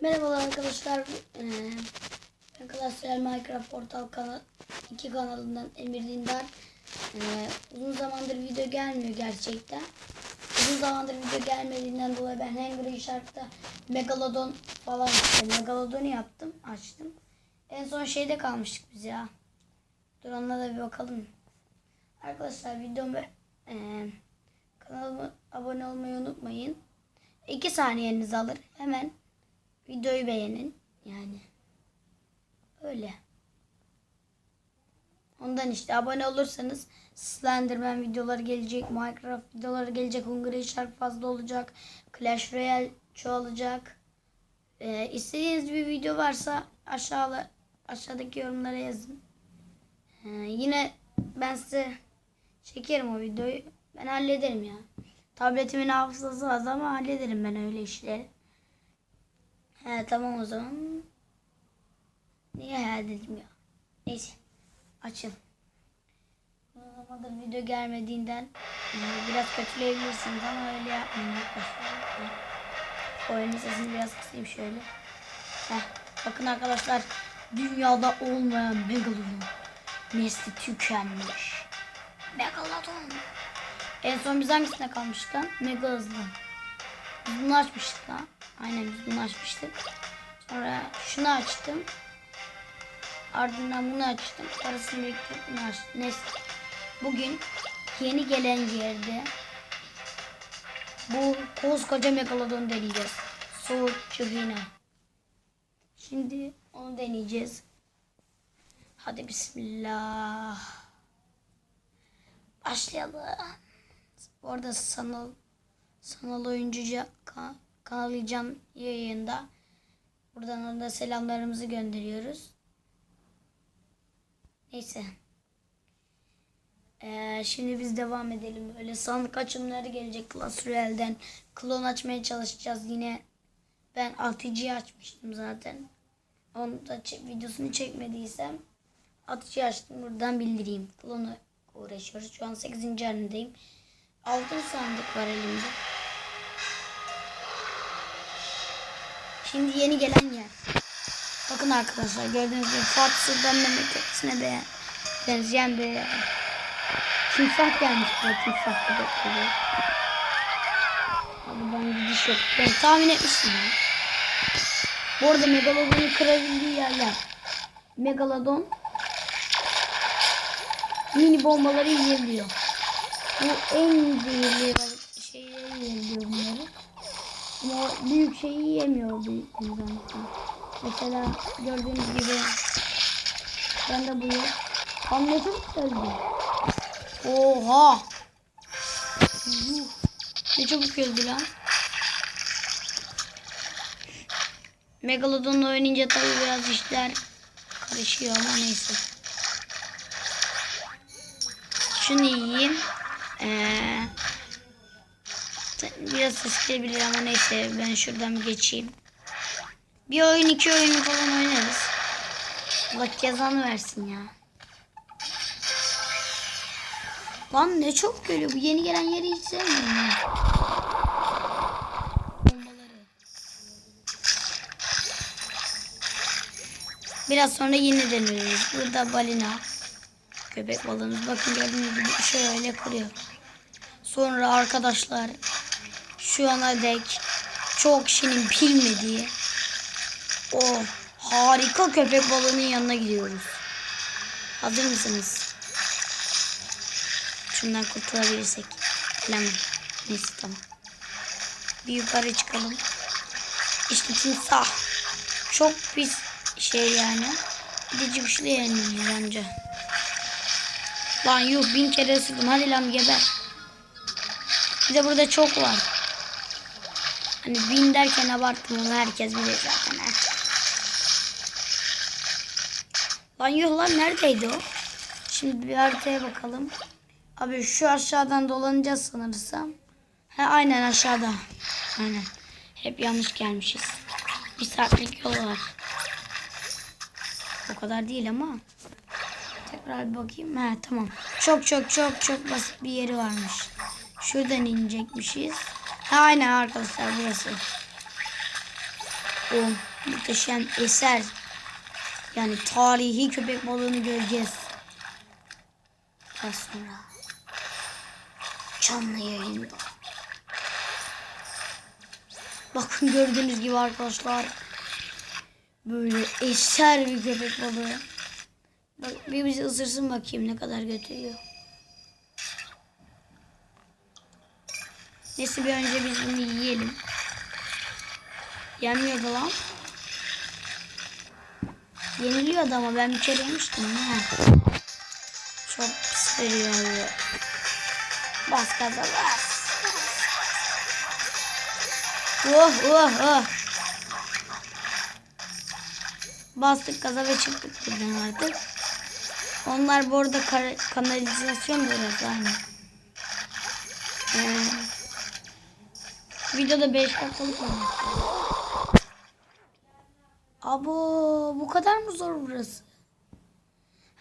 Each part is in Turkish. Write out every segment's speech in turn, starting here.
Merhabalar arkadaşlar. Ee, ben Klasörel Minecraft Portal kanal 2 kanalından Emir Dindar. Ee, uzun zamandır video gelmiyor gerçekten. Uzun zamandır video gelmediğinden dolayı ben Hungry Shark'ta Megalodon falan işte Megalodon'u yaptım, açtım. En son şeyde kalmıştık biz ya. Dur onunla da bir bakalım. Arkadaşlar videomu e, kanalıma abone olmayı unutmayın. 2 saniyenizi alır. Hemen videoyu beğenin. Yani öyle. Ondan işte abone olursanız Slenderman videoları gelecek, Minecraft videoları gelecek, Hungry Shark fazla olacak, Clash Royale çoğalacak. Ee, istediğiniz bir video varsa aşağıda aşağıdaki yorumlara yazın. Ee, yine ben size çekerim o videoyu. Ben hallederim ya. Tabletimin hafızası az ama hallederim ben öyle işleri. He tamam o zaman. Niye he dedim ya. Neyse. Açın. Uzun zamandır video gelmediğinden biraz kötüleyebilirsiniz ama öyle yapmayın arkadaşlar. Oyunun sesini biraz kısayım şöyle. Heh, bakın arkadaşlar dünyada olmayan Megalodon nesli tükenmiş. Megalodon. En son biz hangisine kalmıştık lan? Mega hızlı. Biz bunu açmıştık lan. Aynen bunu açmıştık. Sonra şunu açtım. Ardından bunu açtım. Arasını bekleyip bunu açtım. Neyse. Bugün yeni gelen yerde bu koskoca megalodon deneyeceğiz. Soğuk çuhina. Şimdi onu deneyeceğiz. Hadi bismillah. Başlayalım. Bu arada sanal sanal oyuncuca ka- Can yayında. Buradan da selamlarımızı gönderiyoruz. Neyse. Ee, şimdi biz devam edelim. Böyle sandık açımları gelecek Clash Royale'den. Klon açmaya çalışacağız. Yine ben atıcıyı açmıştım zaten. Onu da çe- videosunu çekmediysem atıcı açtım. Buradan bildireyim. Klonu uğraşıyoruz. Şu an 8. halindeyim. Altın sandık var elimde. Şimdi yeni gelen yer. Bakın arkadaşlar gördüğünüz gibi Fatih Köprüsü'ne be benzeyen bir timsah gelmiş. Timsah bebekleri. Abi ben gidiş yok. Ben tahmin etmiştim ya. Bu arada Megalodon'un kırabildiği yerler. Megalodon mini bombaları yiyebiliyor. Bu en zehirli şeyleri yiyebiliyor bunları. O büyük şeyi yiyemiyor büyük insan. Mesela gördüğünüz gibi ben de bu. Anlatım öldü. Oha! Yuh. Ne çabuk öldü lan. Megalodon'la oynayınca tabii biraz işler karışıyor ama neyse. Şunu yiyeyim. Ee, biraz ses gelebilir ama neyse ben şuradan geçeyim. Bir oyun iki oyunu falan oynarız. Allah cezanı versin ya. Lan ne çok geliyor. Bu yeni gelen yeri hiç sevmiyorum. Bombaları. Biraz sonra yine deneriz. Burada balina. Köpek balığımız. Bakın gördüğünüz gibi şöyle kırıyor. Sonra arkadaşlar şu ana dek çok kişinin bilmediği o harika köpek balığının yanına gidiyoruz. Hazır mısınız? Şundan kurtulabilirsek. Falan. Neyse tamam. Bir yukarı çıkalım. İşte timsah. Çok pis şey yani. Bir de cıvışlı anca. Lan yuh bin kere ısırdım. Hadi lan geber. Bir de burada çok var. Hani bin derken abarttım herkes bilir zaten. He. Lan yuh lan neredeydi o? Şimdi bir haritaya bakalım. Abi şu aşağıdan dolanacağız sanırsam. He aynen aşağıda. Aynen. Hep yanlış gelmişiz. Bir saatlik yol var. O kadar değil ama. Tekrar bir bakayım. He tamam. Çok çok çok çok basit bir yeri varmış. Şuradan inecekmişiz. Aynen arkadaşlar burası. o muhteşem eser yani tarihi köpek balığını göreceğiz. Biraz sonra canlı yayında. Bakın gördüğünüz gibi arkadaşlar böyle eser bir köpek balığı. Bak bir bizi ısırsın bakayım ne kadar götürüyor. Neyse bir önce biz bunu yiyelim. Yenmiyordu lan. Yeniliyordu ama ben bir kere yemiştim. Ha. Çok pis veriyor. Bas gaza bas. Oh oh oh. Bastık gaza ve çıktık buradan artık. Onlar bu arada kanalizasyon burası hani. Ee, videoda 5 dakikalık olmuş. Abo bu kadar mı zor burası?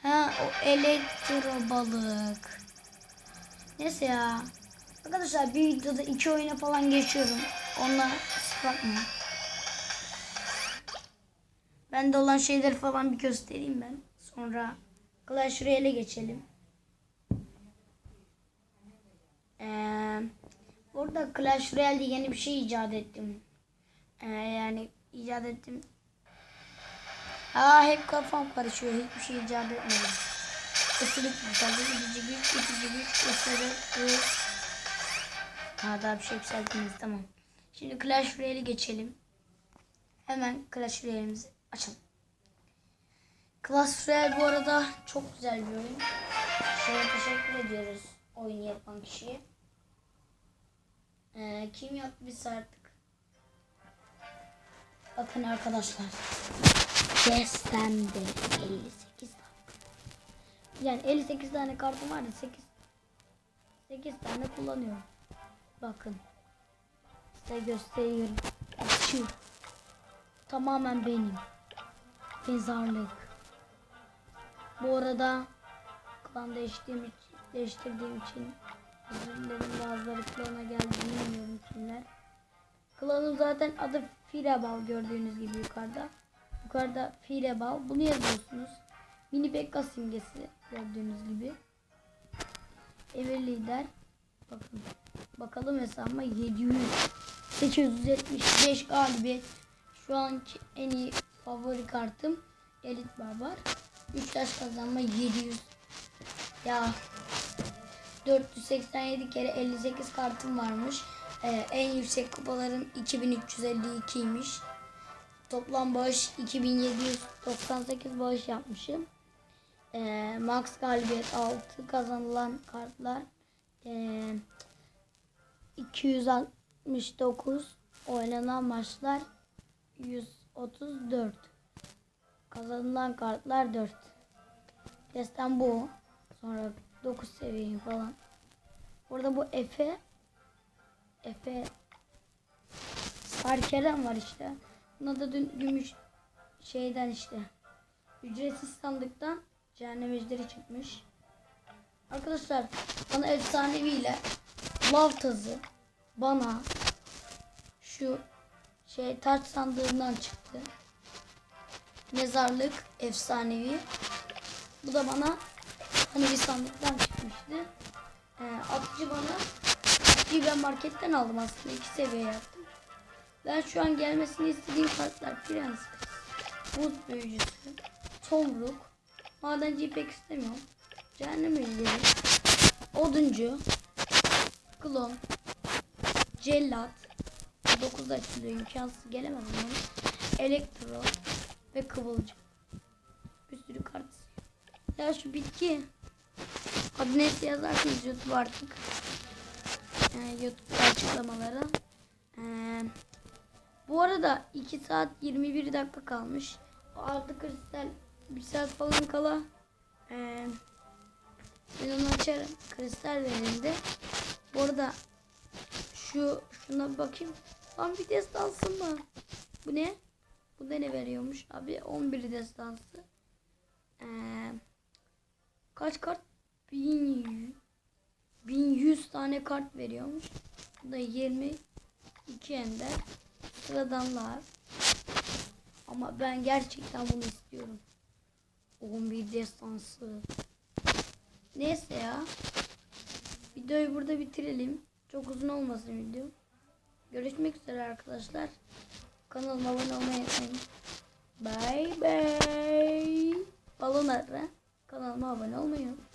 Ha o elektro balık. Neyse ya. Arkadaşlar bir videoda iki oyuna falan geçiyorum. Onunla siz bakmayın. Bende olan şeyleri falan bir göstereyim ben. Sonra Clash Royale'e geçelim. Ee, burada Clash Royale'de yeni bir şey icat ettim. Ee, yani icat ettim. Aa hep kafam karışıyor. Hiçbir şey icat etmedim. Isırık tadı, itici güç, itici güç, ısırık, hız. Ha daha bir şey yükselttiniz tamam. Şimdi Clash Royale'e geçelim. Hemen Clash Royale'imizi açalım. Clash Royale bu arada çok güzel bir oyun. Şeye teşekkür ediyoruz oyunu yapan kişiye. Ee, kim yaptıysa artık. Bakın arkadaşlar. Beslendi 58 dakika. Yani 58 tane kartım vardı 8 8 tane kullanıyorum. Bakın. Size gösteriyorum. Şu. Tamamen benim. Mezarlık. Bu arada klan değiştiğim için, değiştirdiğim için dilerim bazıları klana geldi bilmiyorum kimler. Klanım zaten adı Fireball gördüğünüz gibi yukarıda. Yukarıda Fireball. Bunu yazıyorsunuz. Mini Pekka simgesi gördüğünüz gibi. Evir lider. Bakın. Bakalım hesabıma 700 875 galibiyet. Şu anki en iyi favori kartım Elit Barbar. 3 taş kazanma 700. Ya 487 kere 58 kartım varmış. Ee, en yüksek kupalarım 2352'ymiş. Toplam bağış 2798 bağış yapmışım. Ee, max galibiyet 6 kazanılan kartlar. Ee, 269 oynanan maçlar 134 kazanılan kartlar 4 Destem bu sonra 9 seviye falan burada bu Efe Efe Sarkerem var işte buna da gümüş şeyden işte ücretsiz sandıktan cehennem ejderi çıkmış arkadaşlar bana efsanevi ile lav tazı bana şu şey taç sandığından çıktı. Mezarlık efsanevi. Bu da bana hani bir sandıktan çıkmıştı. Ee, atıcı bana atıcıyı ben marketten aldım aslında. iki seviye yaptım. Ben şu an gelmesini istediğim kartlar Prens, Buz Büyücüsü, Tomruk, Madenciyi pek istemiyorum. Cehennem Ejderi, Oduncu, Klon, Cellat, 9 açılıyor imkansız gelemez bunların. Elektro ve Kıvılcım. Bir sürü kart. Ya şu bitki. Adı neyse yazarsınız YouTube artık. Ee, YouTube açıklamaları. Ee, bu arada 2 saat 21 dakika kalmış. O altı kristal 1 saat falan kala. Ee, ben onu açarım. Kristal verildi. Bu arada şu şuna bakayım. Lan bir destansı mı? Bu ne? Bu da ne veriyormuş? Abi 11 destansı. Ee, kaç kart? 1000 1100 tane kart veriyormuş. Bu da 22 ender. Sıradanlar. Ama ben gerçekten bunu istiyorum. 11 destansı. Neyse ya. Videoyu burada bitirelim. Çok uzun olmasın video. Görüşmek üzere arkadaşlar. Kanalıma abone olmayı unutmayın. Bye bye. Balon ara. Kanalıma abone olmayı unutmayın.